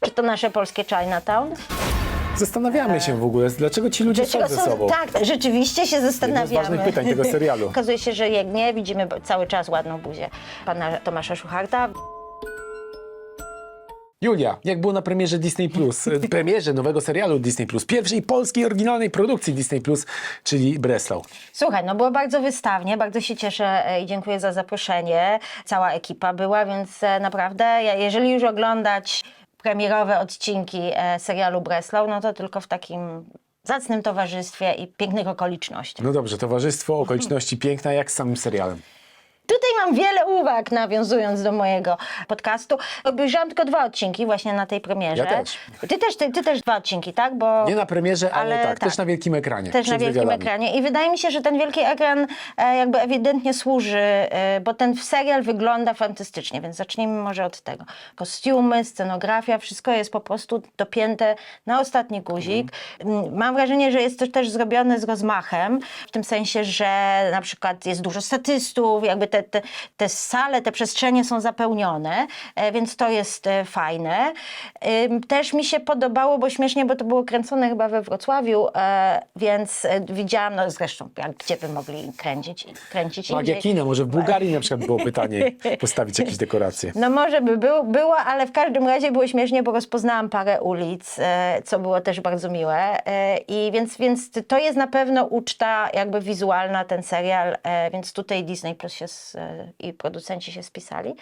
Czy to nasze polskie Chinatown? Zastanawiamy się w ogóle, dlaczego ci ludzie są Dlaczego ze sobą. Tak, rzeczywiście się zastanawiamy. ważnych pytań tego serialu. Okazuje się, że jak nie, widzimy cały czas ładną buzię pana Tomasza Szucharta. Julia, jak było na premierze Disney Plus, e, premierze nowego serialu Disney Plus, pierwszej polskiej oryginalnej produkcji Disney Plus, czyli Breslau. Słuchaj, no było bardzo wystawnie, bardzo się cieszę e, i dziękuję za zaproszenie. Cała ekipa była, więc e, naprawdę, ja- jeżeli już oglądać premierowe odcinki e, serialu Breslau, no to tylko w takim zacnym towarzystwie i pięknych okolicznościach. No dobrze, towarzystwo, okoliczności piękna, jak z samym serialem. Tutaj mam wiele uwag, nawiązując do mojego podcastu. Obejrzałam tylko dwa odcinki właśnie na tej premierze. Ja też. Ty też, ty, ty też dwa odcinki, tak? Bo... Nie na premierze, ale, Ale tak, tak. też na wielkim ekranie. Też na wielkim wywiadami. ekranie. I wydaje mi się, że ten wielki ekran e, jakby ewidentnie służy, e, bo ten serial wygląda fantastycznie, więc zacznijmy może od tego. Kostiumy, scenografia, wszystko jest po prostu dopięte na ostatni guzik. Mm, Mam wrażenie, że jest to też zrobione z rozmachem, w tym sensie, że na przykład jest dużo statystów, jakby te, te, te sale, te przestrzenie są zapełnione, e, więc to jest e, fajne. Też mi się podobało, bo śmiesznie, bo to było kręcone chyba we Wrocławiu, e, więc widziałam, no zresztą, jak, gdzie by mogli kręcić, kręcić Magia indziej. kina, może w Bułgarii na przykład było pytanie, postawić jakieś dekoracje. No może by był, było, ale w każdym razie było śmiesznie, bo rozpoznałam parę ulic, co było też bardzo miłe. I więc, więc to jest na pewno uczta jakby wizualna, ten serial, więc tutaj Disney Plus się i producenci się spisali.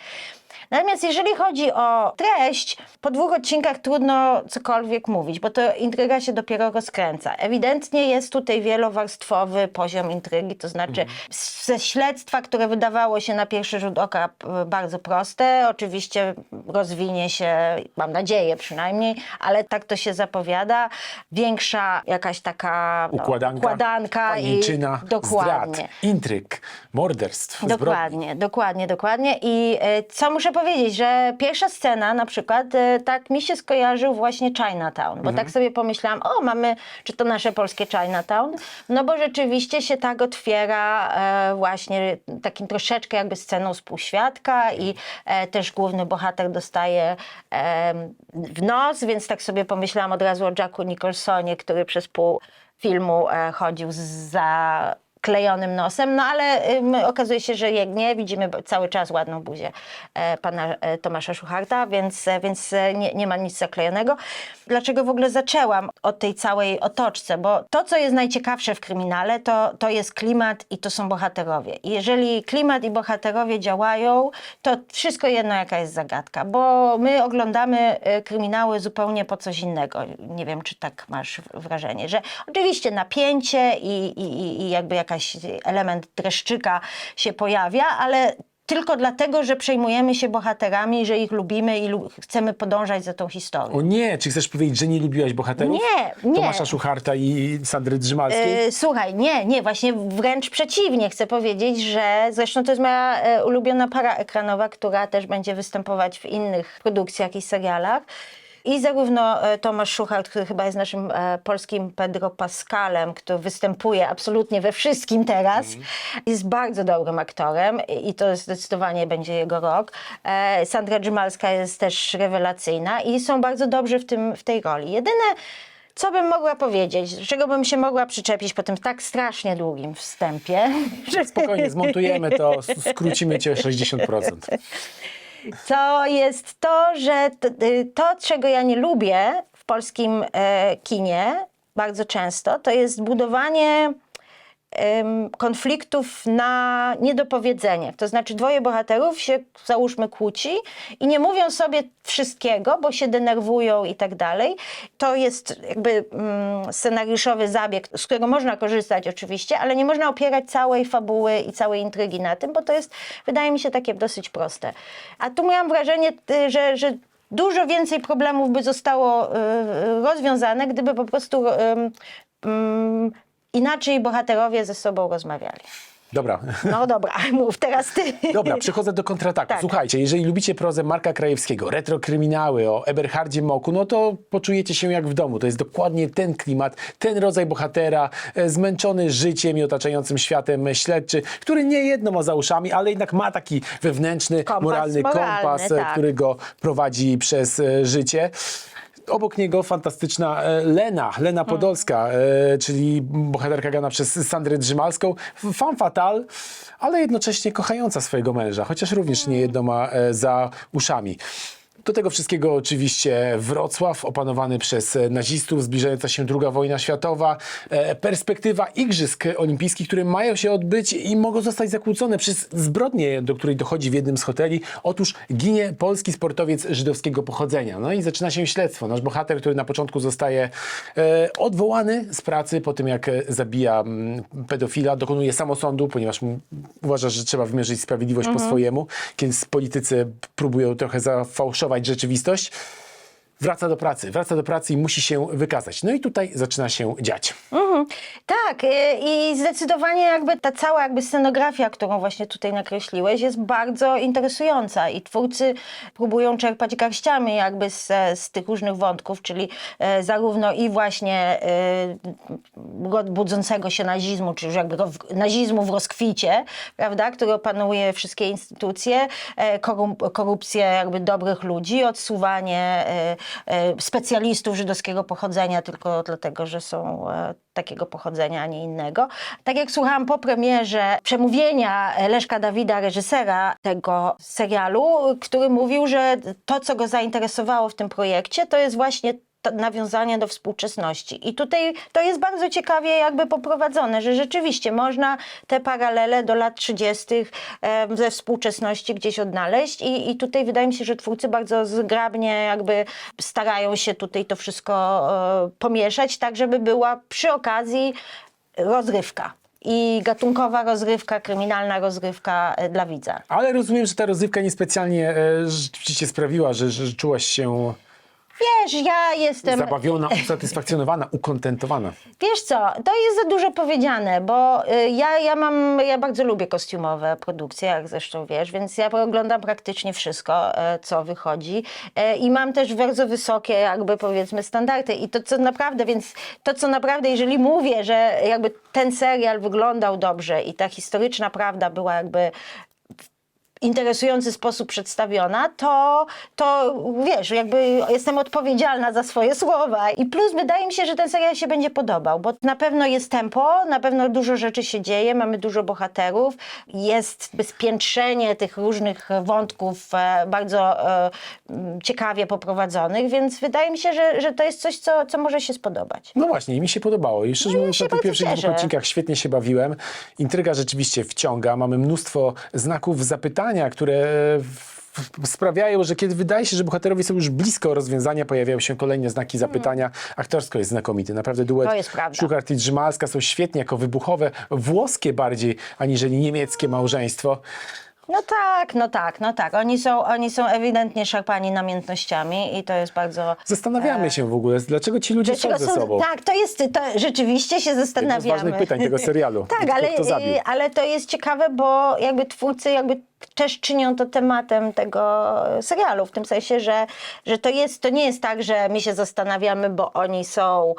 Natomiast jeżeli chodzi o treść, po dwóch odcinkach trudno cokolwiek mówić, bo to intryga się dopiero rozkręca. Ewidentnie jest tutaj wielowarstwowy poziom intrygi, to znaczy z- ze śledztwa, które wydawało się na pierwszy rzut oka p- bardzo proste, oczywiście rozwinie się, mam nadzieję przynajmniej, ale tak to się zapowiada. Większa jakaś taka no, Układanka, układanka i dokładnie. zdrad, intryg, morderstw, zbrodni. Dokładnie, dokładnie, dokładnie. I e, co muszę powiedzieć, że pierwsza scena na przykład, e, tak mi się skojarzył właśnie Chinatown, bo tak sobie pomyślałam, o mamy, czy to nasze polskie Chinatown? No bo rzeczywiście się tak otwiera e, właśnie takim troszeczkę jakby sceną współświadka i e, też główny bohater dostaje w nos, więc tak sobie pomyślałam od razu o Jacku Nicholsonie, który przez pół filmu chodził za klejonym nosem, no ale ym, okazuje się, że jak nie, widzimy cały czas ładną buzię e, pana e, Tomasza Szucharta, więc, e, więc e, nie, nie ma nic zaklejonego. Dlaczego w ogóle zaczęłam od tej całej otoczce? Bo to, co jest najciekawsze w kryminale, to, to jest klimat i to są bohaterowie. I jeżeli klimat i bohaterowie działają, to wszystko jedno, jaka jest zagadka, bo my oglądamy e, kryminały zupełnie po coś innego. Nie wiem, czy tak masz wrażenie, że oczywiście napięcie i, i- i jakby jakaś element dreszczyka się pojawia, ale tylko dlatego, że przejmujemy się bohaterami, że ich lubimy i lu- chcemy podążać za tą historią. O nie, czy chcesz powiedzieć, że nie lubiłaś bohaterów? Nie, nie. Tomasza Szucharta i Sandry Drzymalskiej? E, Słuchaj, nie, nie, właśnie wręcz przeciwnie. Chcę powiedzieć, że zresztą to jest moja e, ulubiona para ekranowa, która też będzie występować w innych produkcjach i serialach. I zarówno e, Tomasz Szuchart, który chyba jest naszym e, polskim Pedro Pascalem, który występuje absolutnie we wszystkim teraz, jest bardzo dobrym aktorem i to zdecydowanie będzie jego rok. E, Sandra Dżymalska jest też rewelacyjna i są bardzo dobrzy w, tym, w tej roli. Jedyne, co bym mogła powiedzieć, czego bym się mogła przyczepić po tym tak strasznie długim wstępie, że Spokojnie, zmontujemy to, skrócimy cię o 60%. to jest to, że t- y, to, czego ja nie lubię w polskim e, kinie bardzo często, to jest budowanie konfliktów na niedopowiedzeniach. To znaczy dwoje bohaterów się, załóżmy, kłóci i nie mówią sobie wszystkiego, bo się denerwują i tak dalej. To jest jakby mm, scenariuszowy zabieg, z którego można korzystać oczywiście, ale nie można opierać całej fabuły i całej intrygi na tym, bo to jest, wydaje mi się, takie dosyć proste. A tu miałam wrażenie, y, że, że dużo więcej problemów by zostało y, y, rozwiązane, gdyby po prostu ym, inaczej bohaterowie ze sobą rozmawiali. Dobra. No dobra, mów teraz ty. Dobra, przechodzę do kontrataku. Tak. Słuchajcie, jeżeli lubicie prozę Marka Krajewskiego, retrokryminały o Eberhardzie Moku, no to poczujecie się jak w domu. To jest dokładnie ten klimat, ten rodzaj bohatera, e, zmęczony życiem i otaczającym światem śledczy, który nie jedno ma za uszami, ale jednak ma taki wewnętrzny, Kompas moralny moralny, kompas, e, tak. który go prowadzi przez e, życie. Obok niego fantastyczna e, Lena, Lena Podolska, e, czyli bohaterka grana przez Sandrę Drzymalską. Fan fatal, ale jednocześnie kochająca swojego męża, chociaż również nie jedno ma e, za uszami. Do tego wszystkiego oczywiście Wrocław, opanowany przez e, nazistów, zbliżająca się II wojna światowa, e, perspektywa igrzysk olimpijskich, które mają się odbyć i mogą zostać zakłócone przez zbrodnię, do której dochodzi w jednym z hoteli. Otóż ginie polski sportowiec żydowskiego pochodzenia. No i zaczyna się śledztwo. Nasz bohater, który na początku zostaje e, odwołany z pracy po tym, jak zabija mm, pedofila, dokonuje samosądu, ponieważ uważa, że trzeba wymierzyć sprawiedliwość po swojemu, kiedy politycy próbują trochę zafałszować rzeczywistość. Wraca do pracy, wraca do pracy i musi się wykazać. No i tutaj zaczyna się dziać. Tak, y, i zdecydowanie jakby ta cała jakby scenografia, którą właśnie tutaj nakreśliłeś, jest bardzo interesująca i twórcy próbują czerpać garściami jakby z, z tych różnych wątków, czyli e, zarówno i właśnie e, budzącego się nazizmu, czy już jakby nazizmu w rozkwicie, prawda, który opanuje wszystkie instytucje, e, korup- korupcję jakby dobrych ludzi, odsuwanie specjalistów żydowskiego pochodzenia tylko dlatego, że są e, takiego pochodzenia, a nie innego. Tak jak słuchałam po premierze przemówienia Leszka Dawida, reżysera tego serialu, który mówił, że to, co go zainteresowało w tym projekcie, to jest właśnie to nawiązanie do współczesności. I tutaj to jest bardzo ciekawie jakby poprowadzone, że rzeczywiście można te paralele do lat 30. em, ze współczesności gdzieś odnaleźć i, i tutaj wydaje mi się, że twórcy bardzo zgrabnie jakby starają się tutaj to wszystko e, pomieszać, tak żeby była przy okazji rozrywka. I gatunkowa rozrywka, kryminalna rozrywka e, dla widza. Ale rozumiem, że ta rozrywka niespecjalnie e, rzeczywiście sprawiła, że, że czułaś się Wiesz, ja jestem... zabawiona, usatysfakcjonowana, ukontentowana. Wiesz co, to jest za dużo powiedziane, bo y, ja, ja mam, ja bardzo lubię kostiumowe produkcje, jak zresztą wiesz, więc ja oglądam praktycznie wszystko, e, co wychodzi E, i mam też bardzo wysokie jakby powiedzmy standardy i to co naprawdę, więc to co naprawdę, jeżeli mówię, że jakby ten serial wyglądał dobrze i ta historyczna prawda była jakby interesujący sposób przedstawiona, to, to wiesz, jakby jestem odpowiedzialna za swoje słowa. I plus wydaje mi się, że ten serial się będzie podobał, bo na pewno jest tempo, na pewno dużo rzeczy się dzieje, mamy dużo bohaterów, jest spiętrzenie tych różnych wątków e, bardzo e, ciekawie poprowadzonych, więc wydaje mi się, że, że to jest coś, co, co może się spodobać. No właśnie, i mi się podobało. I szczerze No mówiąc, na tych pierwszych dwóch odcinkach świetnie się bawiłem. Intryga rzeczywiście wciąga. Mamy mnóstwo znaków zapytania, które w- sprawiają, że kiedy wydaje się, że bohaterowie są już blisko rozwiązania, pojawiają się kolejne znaki zapytania. Aktorsko jest znakomity. Naprawdę duet. To jest prawda. Szukart i Drzymalska są świetnie jako wybuchowe, włoskie bardziej, aniżeli niemieckie małżeństwo. No tak, no tak, no tak. Oni są, oni są ewidentnie szarpani namiętnościami i to jest bardzo... Zastanawiamy się w ogóle, dlaczego ci ludzie są Dlaczego ze sobą. Tak, to jest, to rzeczywiście się zastanawiamy. ważnych pytań tego serialu. tak, ale, y, ale to jest ciekawe, bo jakby twórcy jakby też czynią to tematem tego serialu, w tym sensie, że, że to, jest, to nie jest tak, że my się zastanawiamy, bo oni są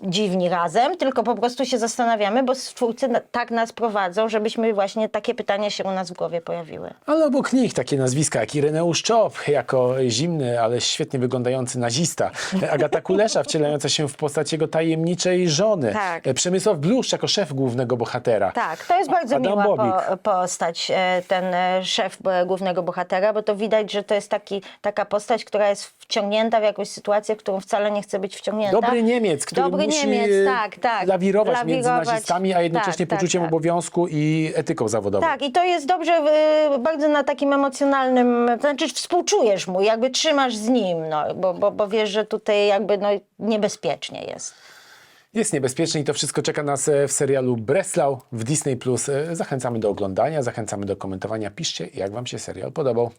dziwni razem, tylko po prostu się zastanawiamy, bo twórcy na, tak nas prowadzą, żebyśmy właśnie takie pytania się u nas w głowie pojawiły. Ale obok nich takie nazwiska jak Ireneusz Czop, jako zimny, ale świetnie wyglądający nazista. Agata Kulesza, wcielająca się w postać jego tajemniczej żony. Tak. Przemysław Bluszcz jako szef głównego bohatera. Tak, to jest bardzo Adam miła po, postać, e, ten e, szef e, głównego bohatera, bo to widać, że to jest taki, taka postać, która jest wciągnięta w jakąś sytuację, w którą wcale nie chce być wciągnięta. Dobry Niemiec, który Dobry musi Niemiec, tak, tak. lawirować, między Lawirować, nazistami, a jednocześnie tak, tak, poczuciem tak. obowiązku i etyką zawodową. Tak, i to jest dobrze, e, bardzo na takim emocjonalnym, to znaczy współczujesz mu, jakby trzymasz z nim, no, bo, bo, bo wiesz, że tutaj jakby no, niebezpiecznie jest. Jest niebezpieczny i to wszystko czeka nas e, w serialu Breslau w Disney+. Plus. E, Zachęcamy do oglądania, zachęcamy do komentowania. Piszcie, jak wam się serial podobał.